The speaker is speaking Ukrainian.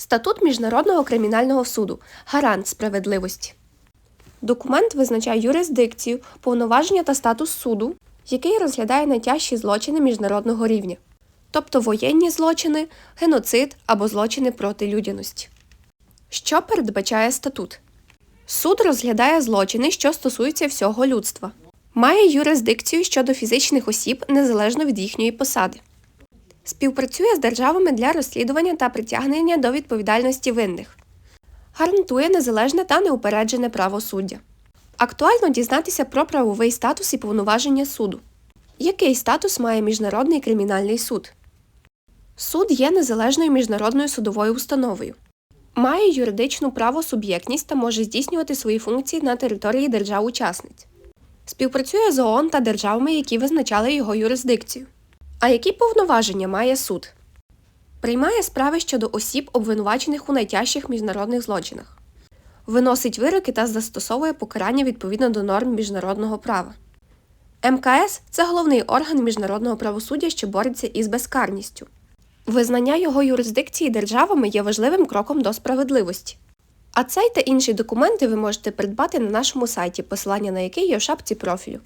Статут Міжнародного кримінального суду гарант справедливості. Документ визначає юрисдикцію, повноваження та статус суду, який розглядає найтяжчі злочини міжнародного рівня, тобто воєнні злочини, геноцид або злочини проти людяності. Що передбачає статут? Суд розглядає злочини, що стосуються всього людства, має юрисдикцію щодо фізичних осіб незалежно від їхньої посади, співпрацює з державами для розслідування та притягнення до відповідальності винних, гарантує незалежне та неупереджене правосуддя. Актуально дізнатися про правовий статус і повноваження суду. Який статус має Міжнародний кримінальний суд? Суд є незалежною міжнародною судовою установою. Має юридичну правосуб'єктність та може здійснювати свої функції на території держав-учасниць. Співпрацює з ООН та державами, які визначали його юрисдикцію. А які повноваження має суд? Приймає справи щодо осіб, обвинувачених у найтяжчих міжнародних злочинах, виносить вироки та застосовує покарання відповідно до норм міжнародного права. МКС це головний орган міжнародного правосуддя, що бореться із безкарністю. Визнання його юрисдикції державами є важливим кроком до справедливості. А цей та інші документи ви можете придбати на нашому сайті, посилання на який є в шапці профілю.